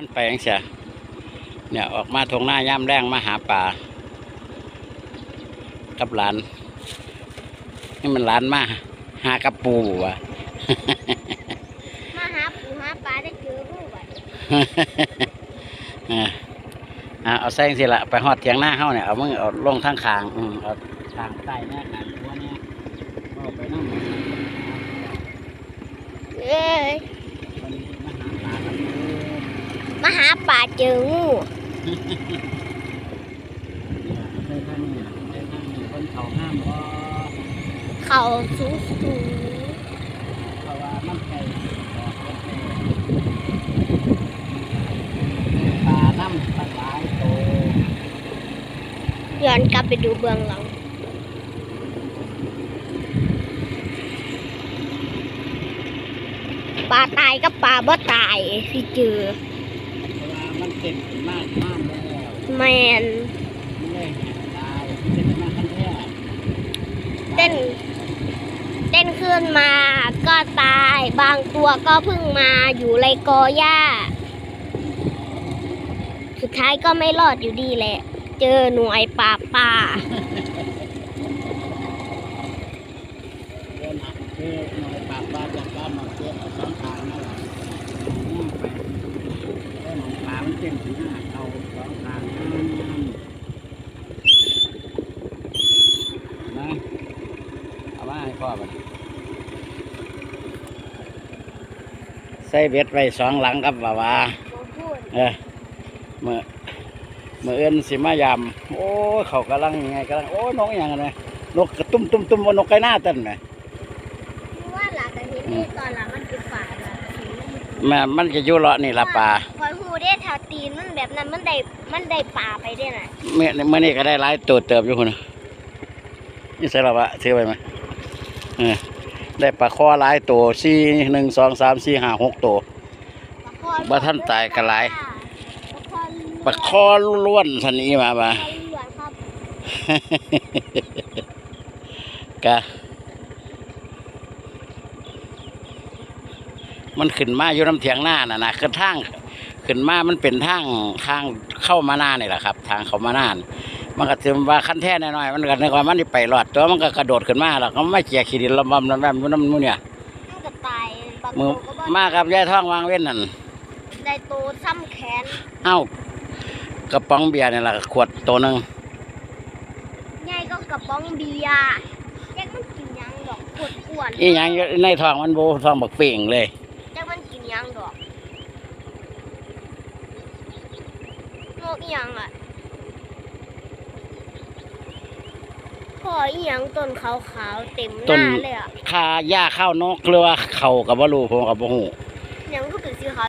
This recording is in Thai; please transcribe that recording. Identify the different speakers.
Speaker 1: มันไปยังเสียเนี่ยออกมาทงหน้าย่ำแรงมาหาปลากับหลานนี่มันหลานมาหากับปูวะ
Speaker 2: มาหาปูหาปลาได้เจอรูปอะ
Speaker 1: เอออะเอาแซงสิละไปหอดเถียงหน้าเฮาเนี่ยเอามึงเอาลงทางคางอืมเอาทางใต้เนี่ยทางตัวเนี่ยเอาไปนั่ง
Speaker 2: เอ้ย
Speaker 1: มาหาปลากับปู
Speaker 2: มาหาปลาเจองู
Speaker 1: ได้ทางนี้ได้ทางนี้คนเขาห้ามบ่
Speaker 2: เขาสูงสูง
Speaker 1: เพราะว่ามันไก่ออกเป็นไก่ปลาน้ำปลาหลายโต
Speaker 2: ย้อนกลับไปดูเบื้องหลังปลาตายกับปลาบ่ตายที่เจอ
Speaker 1: ต็มมากมากแล้ว
Speaker 2: แมน
Speaker 1: มันเลยแหกตายมันเป็นมาขั้นแท้
Speaker 2: เต้น เต้นขึ้นมาก็ตาย บางตัวก็เพิ่งมาอยู่ในกอหญ้า สุดท้ายก็ไม่รอดอยู่ดีแหละ เจอหน่วยปราบป่า
Speaker 1: เดินหักคือหน่อยปากปลาจากปลาหมอกเจ๊เอาสองทางนั่นแหละนี่ไปเดินห น่อยปลามันเต็มถึงหน้าเอาสองทางนั่นนะเอามาให้พ่อบัดใส่เบ็ดไว้สองหลังครับบ่าวาเออมื่อมื่อเอินสิมายำโอ้ยเขากำลังยังไงกำลังโอ้ยนกอหย่างไงนกกระตุ้มตุ้มตุ้มว่านกไก่หน้าเต้นไหม
Speaker 2: ว่าหลักเห็นนี่ตอนหลังมันเป็นป่าแล้ว
Speaker 1: แม่มันจะอยู่เลาะนี่ละปลา
Speaker 2: นมันแบบนั้นมันได้มันได้ป่าไปได้น่ะ
Speaker 1: เมื่อเมื่อนี้ก็ได้หลายตัวเติบอยู่คนน่ะนี่ใส่ละวะซื้อไปไหมเออได้ปลาคอหลายตัวสี่หนึ่งสองสามสี่ห้าหกตัวบ่ทันตายก็หลายปลาคอล้วนสันนี้มาบ่า
Speaker 2: ปลาล้วนครับ
Speaker 1: กะมันขึ้นมาอยู่น้ำเถียงหน้าน่ะนะคือทาง ขึ้นมามันเป็นทางทางเข้ามาหน้านี่แหละครับ ทางเข้ามาหน้านี่มันก็ถือว่าขั้นแท้น้อยๆมันก็นึกว่ามันสิไปรอดตัวมันก็กระโดดขึ้นมาแล้วก็ไม่เจียขี้ดินลำบำลำบำอยู่น้ำมูเนี่ย
Speaker 2: มันก็ตายบาง
Speaker 1: มือ
Speaker 2: ตัวก็บ่
Speaker 1: มากับยายท้องวางเว้นนั่น
Speaker 2: ได้โตซ้ำแขน
Speaker 1: เอ้ากระป๋องเบียร์นี่แหละขวดตัวหนึ่ง
Speaker 2: ใหญ่ก็กระป๋องเบียร์แจ็คมันกินหยังดอกปวดอ้วน
Speaker 1: อีหยังอยู่ในท้องมันโบท้องบักเป่งเลย
Speaker 2: แจ็คมันกินหยังดอก โมกอีหยังอะพ่ออีหยังต้นขาวๆเต็มห
Speaker 1: ต้น
Speaker 2: น้าเลยอะ
Speaker 1: คาหญ้าข้าวนกหรือว่าเขากับว่ารูผมกับบ่หู
Speaker 2: หยังก็เป็นสีขาว